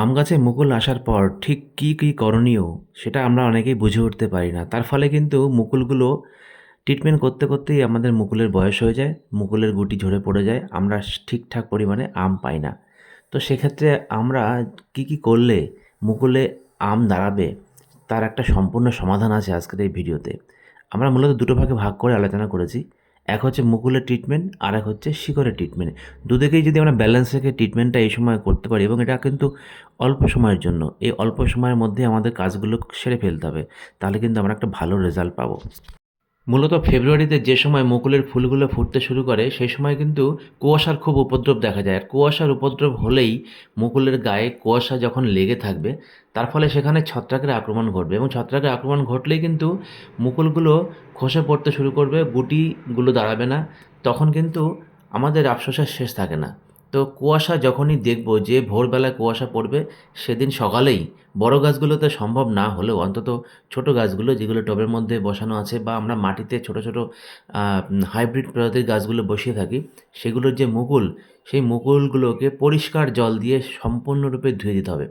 আম গাছে মুকুল আসার পর ঠিক কী কী করণীয় সেটা আমরা অনেকেই বুঝে উঠতে পারি না। তার ফলে কিন্তু মুকুলগুলো ট্রিটমেন্ট করতে করতেই আমাদের মুকুলের বয়স হয়ে যায়, মুকুলের গুটি ঝরে পড়ে যায়, আমরা ঠিকঠাক পরিমাণে আম পাই না। তো সেক্ষেত্রে আমরা কী কী করলে মুকুলে আম দাঁড়াবে তার একটা সম্পূর্ণ সমাধান আছে আজকের এই ভিডিওতে। আমরা মূলত দুটো ভাগে ভাগ করে আলোচনা করেছি। এক হচ্ছে মুকুলের ট্রিটমেন্ট আর এক হচ্ছে শিকড়ের ট্রিটমেন্ট দুদিকেই যদি আমরা ব্যালেন্স রেখে ট্রিটমেন্টটা এই সময় করতে পারি এবং এটা কিন্তু অল্প সময়ের জন্য, এই অল্প সময়ের মধ্যে আমাদের কাজগুলো সেরে ফেলতে হবে, তাহলে কিন্তু আমরা একটা ভালো রেজাল্ট পাবো। মূলত ফেব্রুয়ারিতে যে সময় মুকুলের ফুলগুলো ফুটতে শুরু করে, সেই সময় কিন্তু কুয়াশার খুব উপদ্রব দেখা যায়। আর কুয়াশার উপদ্রব হলেই মুকুলের গায়ে কুয়াশা যখন লেগে থাকবে, তার ফলে সেখানে ছত্রাকের আক্রমণ ঘটবে এবং ছত্রাকের আক্রমণ ঘটলেই কিন্তু মুকুলগুলো খসে পড়তে শুরু করবে, গুটিগুলো দাঁড়াবে না, তখন কিন্তু আমাদের আফসোসের শেষ থাকে না। তো কুয়াশা যখনই দেখব যে ভোরবেলায় কুয়াশা পড়বে, সেদিন সকালেই বড় গাছগুলোতে সম্ভব না হলেও অন্তত ছোট গাছগুলো যেগুলো টবের মধ্যে বসানো আছে বা আমরা মাটিতে ছোট ছোট হাইব্রিড প্রজাতির গাছগুলো বসিয়ে থাকি, সেগুলোর যে মুকুল, সেই মুকুলগুলোকে পরিষ্কার জল দিয়ে সম্পূর্ণরূপে ধুয়ে দিতে হবে।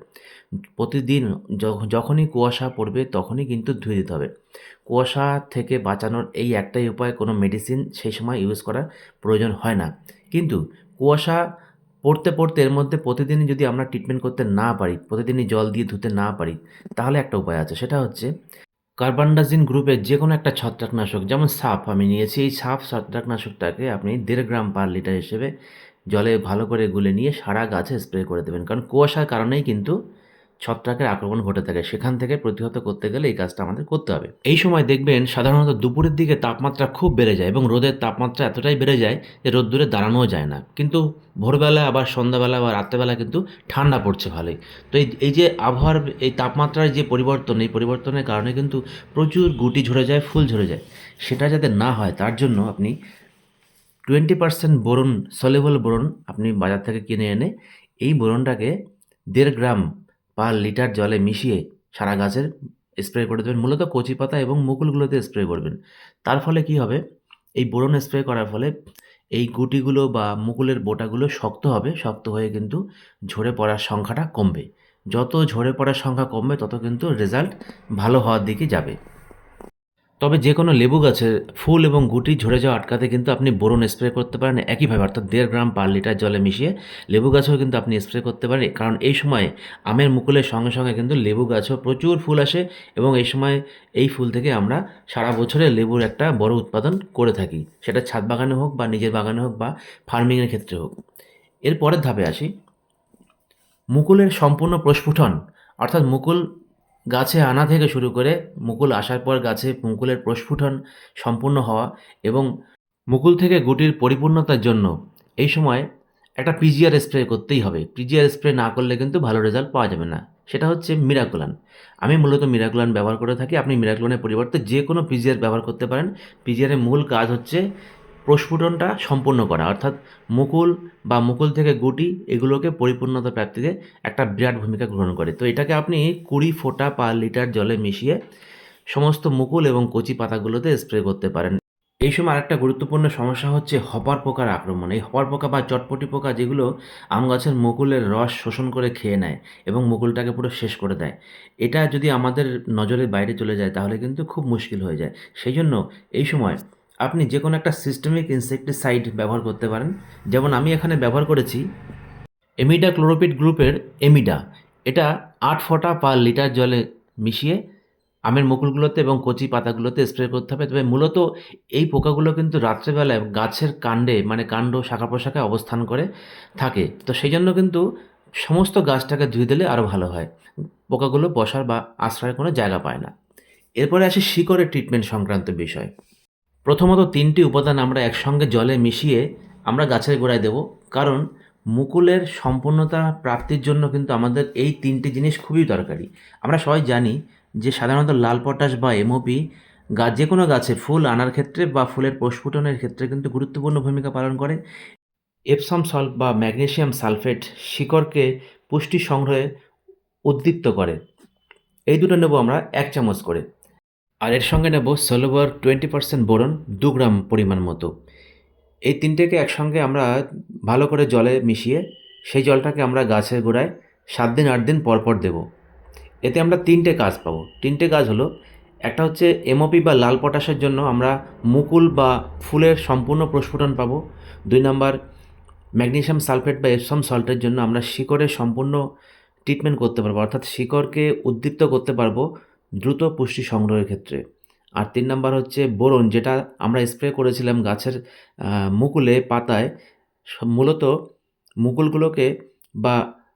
প্রতিদিন যখ- যখনই কুয়াশা পড়বে তখনই কিন্তু ধুয়ে দিতে হবে। কুয়াশা থেকে বাঁচানোর এই একটাই উপায় কোনো মেডিসিন সেই সময় ইউজ করার প্রয়োজন হয় না। কিন্তু কুয়াশা পড়তে পড়তে এর মধ্যে প্রতিদিনই যদি আমরা ট্রিটমেন্ট করতে না পারি, প্রতিদিনই জল দিয়ে ধুতে না পারি, তাহলে একটা উপায় আছে। সেটা হচ্ছে কার্বানডাজিন গ্রুপের যে কোনো একটা ছত্রাকনাশক, যেমন সাপ আমি নিয়েছি এই সাপ ছত্রাকনাশকটাকে আপনি দেড় গ্রাম পার লিটার হিসেবে জলে ভালো করে গুলে নিয়ে সারা গাছে স্প্রে করে দেবেন। কারণ কুয়াশার কারণেই কিন্তু ছত্রাকের আক্রমণ ঘটে থাকে। সেখান থেকে প্রতিহত করতে গেলে এই কাজটা আমাদের করতে হবে। এই সময় দেখবেন সাধারণত দুপুরের দিকে তাপমাত্রা খুব বেড়ে যায় এবং রোদের তাপমাত্রা এতটাই বেড়ে যায় যে রোদ্দুরে দাঁড়ানোও যায় না। কিন্তু ভোরবেলা আবার সন্ধ্যাবেলা বা রাত্রেবেলা কিন্তু ঠান্ডা পড়ছে ভালোই। তো এই এই যে আবহাওয়ার এই তাপমাত্রার যে পরিবর্তন, এই পরিবর্তনের কারণে কিন্তু প্রচুর গুটি ঝরে যায়, ফুল ঝরে যায়। সেটা যাতে না হয় তার জন্য আপনি twenty percent boron soluble boron আপনি বাজার থেকে কিনে এনে এই বোরনটাকে দেড় গ্রাম পার লিটার জলে মিশিয়ে সারা গাছের স্প্রে করে দেবেন। মূলত কচি পাতা এবং মুকুলগুলোতে স্প্রে করবেন। তার ফলে কি হবে? এই বোরন স্প্রে করার ফলে এই গুটিগুলো বা মুকুলের বোটাগুলো শক্ত হবে, শক্ত হয়ে কিন্তু ঝরে পড়ার সংখ্যাটা কমবে। যত ঝরে পড়ার সংখ্যা কমবে, তত কিন্তু রেজাল্ট ভালো হওয়ার দিকে যাবে। তবে যে কোনো লেবু গাছের ফুল এবং গুটি ঝরে যাওয়া আটকাতে কিন্তু আপনি বোরন স্প্রে করতে পারেন একইভাবে, অর্থাৎ দেড় গ্রাম পার লিটার জলে মিশিয়ে লেবু গাছেও কিন্তু আপনি স্প্রে করতে পারেন। কারণ এই সময় আমের মুকুলের সঙ্গে সঙ্গে কিন্তু লেবু গাছেও প্রচুর ফুল আসে এবং এই সময় এই ফুল থেকে আমরা সারা বছরে লেবুর একটা বড় উৎপাদন করে থাকি। সেটা ছাদ বাগানে হোক বা নিজের বাগানে হোক বা ফার্মিংয়ের ক্ষেত্রে হোক। এর পরের ধাপে আসি। মুকুলের সম্পূর্ণ প্রস্ফুটন, অর্থাৎ মুকুল গাছে আনা থেকে শুরু করে মুকুল আসার পর গাছে মুকুলের প্রস্ফুটন সম্পূর্ণ হওয়া এবং মুকুল থেকে গুটির পরিপূর্ণতার জন্য এই সময় একটা পিজিআর স্প্রে করতেই হবে। পিজিআর স্প্রে না করলে কিন্তু ভালো রেজাল্ট পাওয়া যাবে না। সেটা হচ্ছে মিরাকুলান আমি মূলত মিরাকুলান ব্যবহার করে থাকি। আপনি মিরাকুলানের পরিবর্তে যে কোনো পিজিআর ব্যবহার করতে পারেন। পিজিআরের মূল কাজ হচ্ছে প্রস্ফুটনটা সম্পূর্ণ করা, অর্থাৎ মুকুল বা মুকুল থেকে গুটি এগুলোকে পরিপূর্ণতা প্রাপ্তিতে একটা বিরাট ভূমিকা গ্রহণ করে। তো এটাকে আপনি কুড়ি ফোঁটা পার লিটার জলে মিশিয়ে সমস্ত মুকুল এবং কচি পাতাগুলোতে স্প্রে করতে পারেন। এই সময় আরেকটা গুরুত্বপূর্ণ সমস্যা হচ্ছে হপার পোকার আক্রমণ। এই হপার পোকা বা চটপটি পোকা যেগুলো আম গাছের মুকুলের রস শোষণ করে খেয়ে নেয় এবং মুকুলটাকে পুরো শেষ করে দেয়, এটা যদি আমাদের নজরের বাইরে চলে যায় তাহলে কিন্তু খুব মুশকিল হয়ে যায়। সেই জন্য এই সময় আপনি যে কোনো একটা সিস্টেমিক ইনসেকটিসাইড ব্যবহার করতে পারেন। যেমন আমি এখানে ব্যবহার করেছি এমিডা ক্লোরোপিড গ্রুপের এমিডা এটা আট ফোঁটা পার লিটার জলে মিশিয়ে আমের মুকুলগুলোতে এবং কচি পাতাগুলোতে স্প্রে করতে হবে। তবে মূলত এই পোকাগুলো কিন্তু রাত্রেবেলায় গাছের কাণ্ডে মানে কাণ্ড শাখা প্রশাখায় অবস্থান করে, থাকে। তো সেই জন্য কিন্তু সমস্ত গাছটাকে ধুয়ে দিলে আরও ভালো হয়। পোকাগুলো বসার বা আশ্রয়ের কোনো জায়গা পায় না। এরপরে আসি শিকড়ের ট্রিটমেন্ট সংক্রান্ত বিষয়। প্রথমত তিনটি উপাদান আমরা একসঙ্গে জলে মিশিয়ে আমরা গাছের গোড়ায় দেব, কারণ মুকুলের সম্পূর্ণতা প্রাপ্তির জন্য কিন্তু আমাদের এই তিনটি জিনিস খুবই দরকারি। আমরা সবাই জানি যে সাধারণত লাল পটাশ বা এমওপি গাছ যে কোনো গাছে ফুল আনার ক্ষেত্রে বা ফুলের প্রস্ফুটনের ক্ষেত্রে কিন্তু গুরুত্বপূর্ণ ভূমিকা পালন করে। এপসাম সল্ট বা ম্যাগনেসিয়াম সালফেট শিকড়কে পুষ্টি সংগ্রহে উদ্দীপ্ত করে। এই দুটো নেব আমরা এক চামচ করে। আর এর সঙ্গে নেব সোলোবার টোয়েন্টি পার্সেন্ট বোরন দু গ্রাম পরিমাণ মতো। এই তিনটেকে একসঙ্গে আমরা ভালো করে জলে মিশিয়ে সেই জলটাকে আমরা গাছের গোড়ায় সাত দিন, আট দিন পর পর দেবো। এতে আমরা তিনটে কাজ পাবো। তিনটে কাজ হলো, একটা হচ্ছে এমওপি বা লাল পটাশের জন্য আমরা মুকুল বা ফুলের সম্পূর্ণ প্রস্ফুটন পাবো। দুই নাম্বার, ম্যাগনেশিয়াম সালফেট বা এপসাম সল্টের জন্য আমরা শিকড়ের সম্পূর্ণ ট্রিটমেন্ট করতে পারব। অর্থাৎ শিকড়কে উদ্দীপ্ত করতে পারব দ্রুত পুষ্টি সংগ্রহের ক্ষেত্রে। আর তিন নাম্বার হচ্ছে বোরন, যেটা আমরা স্প্রে করেছিলাম গাছের মুকুলে, পাতায়। মূলত মুকুলগুলোকে বা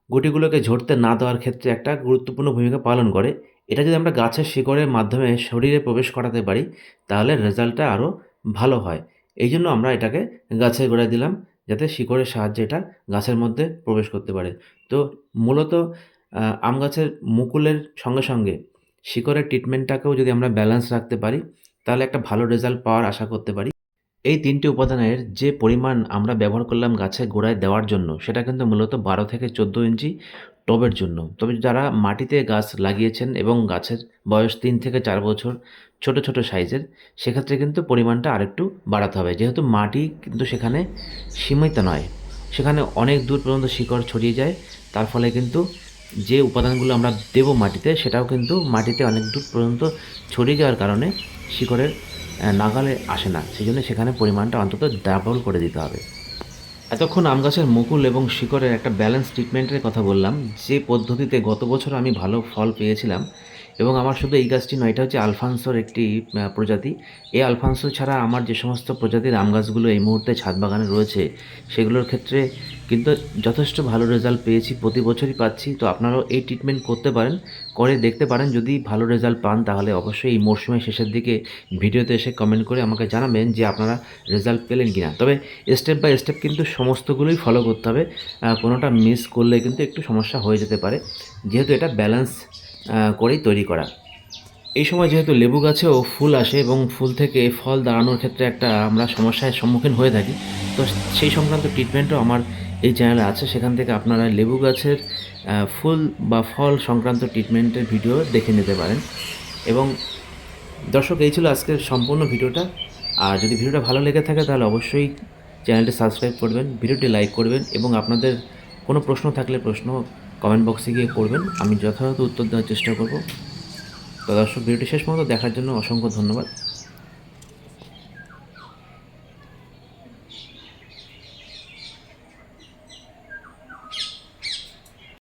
গুটিগুলোকে ঝরতে না দেওয়ার ক্ষেত্রে একটা গুরুত্বপূর্ণ ভূমিকা পালন করে। এটা যদি আমরা গাছের শিকড়ের মাধ্যমে শরীরে প্রবেশ করাতে পারি, তাহলে রেজাল্টটা আরও ভালো হয়। এই জন্য আমরা এটাকে গাছের গোড়ায় দিলাম, যাতে শিকড়ের সাহায্যে এটা গাছের মধ্যে প্রবেশ করতে পারে। তো মূলত আম গাছের মুকুলের সঙ্গে সঙ্গে শিকড়ের ট্রিটমেন্টটাকেও যদি আমরা ব্যালেন্স রাখতে পারি, তাহলে একটা ভালো রেজাল্ট পাওয়ার আশা করতে পারি। এই তিনটি উপাদানের যে পরিমাণ আমরা ব্যবহার করলাম গাছের গোড়ায় দেওয়ার জন্য, সেটা কিন্তু মূলত বারো থেকে চোদ্দ ইঞ্চি টবের জন্য। তবে যারা মাটিতে গাছ লাগিয়েছেন এবং গাছের বয়স তিন থেকে চার বছর ছোট ছোট সাইজের, সেক্ষেত্রে কিন্তু পরিমাণটা আরেকটু বাড়াতে হবে। যেহেতু মাটি কিন্তু সেখানে সীমিত নয়, সেখানে অনেক দূর পর্যন্ত শিকড় ছড়িয়ে যায়, তার ফলে কিন্তু যে উপাদানগুলো আমরা দেবো মাটিতে, সেটাও কিন্তু মাটিতে অনেক দূর পর্যন্ত ছড়িয়ে যাওয়ার কারণে শিকড়ের নাগালে আসে না। সেই জন্য সেখানে পরিমাণটা অন্তত ডাবল করে দিতে হবে। এতক্ষণ আম গাছের মুকুল এবং শিকড়ের একটা ব্যালেন্স ট্রিটমেন্টের কথা বললাম। যে পদ্ধতিতে গত বছর আমি ভালো ফল পেয়েছিলাম এবং আমার শুধু এই গাছটি নয়, এটা হচ্ছে আলফানসোর একটি প্রজাতি। এই আলফানসো ছাড়া আমার যে সমস্ত প্রজাতির আম গাছগুলো এই মুহূর্তে ছাদ বাগানে রয়েছে, সেগুলোর ক্ষেত্রে কিন্তু যথেষ্ট ভালো রেজাল্ট পেয়েছি, প্রতি বছরই পাচ্ছি, তো আপনারাও এই ট্রিটমেন্ট করতে পারেন, করে দেখতে পারেন, যদি ভালো রেজাল্ট পান, তাহলে অবশ্যই এই মরশুমের শেষের দিকে ভিডিওতে এসে কমেন্ট করে আমাকে জানাবেন যে আপনারা রেজাল্ট পেলেন কি না তবে স্টেপ বাই স্টেপ কিন্তু সমস্তগুলোই ফলো করতে হবে কোনোটা মিস করলে কিন্তু একটু সমস্যা হয়ে যেতে পারে, যেহেতু এটা ব্যালেন্স করেই তৈরি করা। এই সময় যেহেতু লেবু গাছেও ফুল আসে এবং ফুল থেকে ফল দাঁড়ানোর ক্ষেত্রে একটা আমরা সমস্যার সম্মুখীন হয়ে থাকি, তো সেই সংক্রান্ত ট্রিটমেন্টও আমার এই চ্যানেলে আছে, সেখান থেকে আপনারা লেবু গাছের ফুল বা ফল সংক্রান্ত ট্রিটমেন্টের ভিডিও দেখে নিতে পারেন। এবং দর্শক, এই ছিল আজকের সম্পূর্ণ ভিডিওটা। আর যদি ভিডিওটা ভালো লেগে থাকে, তাহলে অবশ্যই চ্যানেলটি সাবস্ক্রাইব করবেন, ভিডিওটি লাইক করবেন এবং আপনাদের কোনো প্রশ্ন থাকলে প্রশ্ন কমেন্ট বক্সে গিয়ে করবেন। আমি যথাযথ উত্তর দেওয়ার চেষ্টা করব। তো দর্শক, ভিডিওটি শেষ পর্যন্ত দেখার জন্য অসংখ্য ধন্যবাদ।